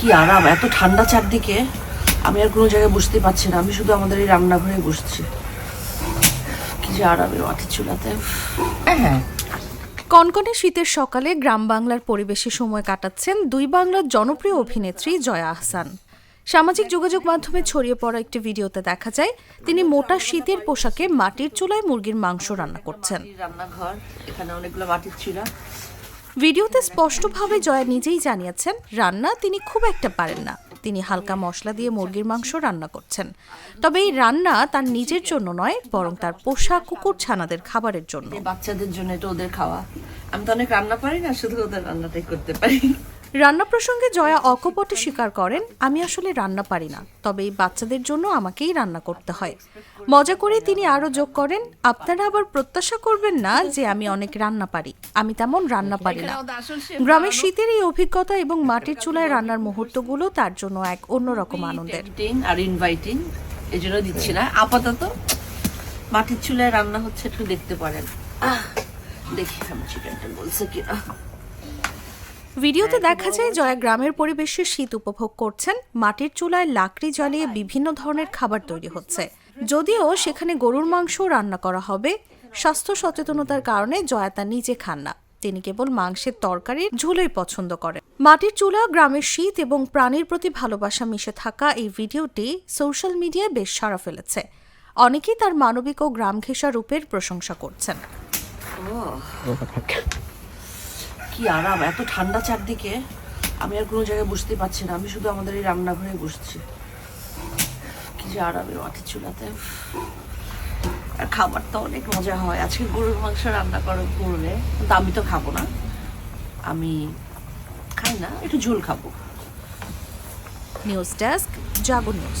কি আরাম এত ঠান্ডা চারদিকে? আমি আর কোনো জায়গায় বসতে পারছি না আমি শুধু আমাদের এই রান্নাঘরে বসছি। কি যে আরামে মাটির চুলাতে কনকনে শীতের সকালে গ্রাম বাংলার পরিবেশে সময় কাটাচ্ছেন দুই বাংলার জনপ্রিয় অভিনেত্রী জয়া আহসান। সামাজিক যোগাযোগ মাধ্যমে ছড়িয়ে পড়া একটি ভিডিওতে দেখা যায় তিনি মোটা শীতের পোশাকে মাটির চুলায় মুরগির মাংস রান্না করছেন। রান্নাঘর এখানে অনেকগুলো মাটির চুলা। ভিডিওতে স্পষ্টভাবে জয়া নিজেই জানিয়েছেন, রান্না তিনি খুব একটা পারেন না। তিনি হালকা মশলা দিয়ে মুরগির মাংস রান্না করছেন। তবে এই রান্না তার নিজের জন্য নয়, বরং তার পোষা কুকুর ছানাদের খাবারের জন্য। বাচ্চাদের জন্য এটা ওদের খাওয়া। আমি তো অনেক রান্না পারি না, শুধু ওদের রান্নাটাই করতে পারি। রান্না প্রসঙ্গে জয়া অকপটে স্বীকার করেন, আমি আসলে রান্না পারি না, তবে এই বাচ্চাদের জন্য আমাকেই রান্না করতে হয়। মজা করে তিনি আরও যোগ করেন, আপনারা আবার প্রত্যাশা করবেন না যে আমি অনেক রান্না পারি, আমি তেমন রান্না পারি না। গ্রামের শীতের এই অভিজ্ঞতা এবং মাটির চুলায় রান্নার মুহূর্তগুলো তার জন্য এক অন্যরকম আনন্দের। আর ইনভাইটিং এই জন্য দিচ্ছি না। আপাতত মাটির চুলায় রান্না হচ্ছে, একটু দেখতে পারেন। দেখি আমি চিকেনটা বলছে কিনা। ভিডিওতে দেখা যায় জয়া গ্রামের পরিবেশে শীত উপভোগ করছেন। মাটির চুলায় লাকড়ি জ্বালিয়ে বিভিন্ন ধরনের খাবার তৈরি হচ্ছে। যদিও সেখানে গরুর মাংস রান্না করা হবে, স্বাস্থ্য সচেতনতার কারণে জয়া তা নিজে খান না। তিনি কেবল মাংসের তরকারির ঝোলই পছন্দ করেন। মাটির চুলা, গ্রামের শীত এবং প্রাণীর প্রতি ভালোবাসা মিশে থাকা এই ভিডিওটি সোশ্যাল মিডিয়ায় বেশ সাড়া ফেলেছে। অনেকেই তার মানবিক ও গ্রাম ঘেঁষা রূপের প্রশংসা করছেন। কি আরাম, এত ঠান্ডা চারদিকে। আমি আর কোনো জায়গায় বসতে পারছি না, আমি শুধু আমাদের এই রান্নাঘরে বসছি। কি যে আরাম এই মাটির চুলাতে। আর খাবারটা অনেক মজা হয়। আজকে গরুর মাংস রান্না করো করলে কিন্তু আমি তো খাব না। আমি খাই না, একটু ঝোল খাব। News desk Jago news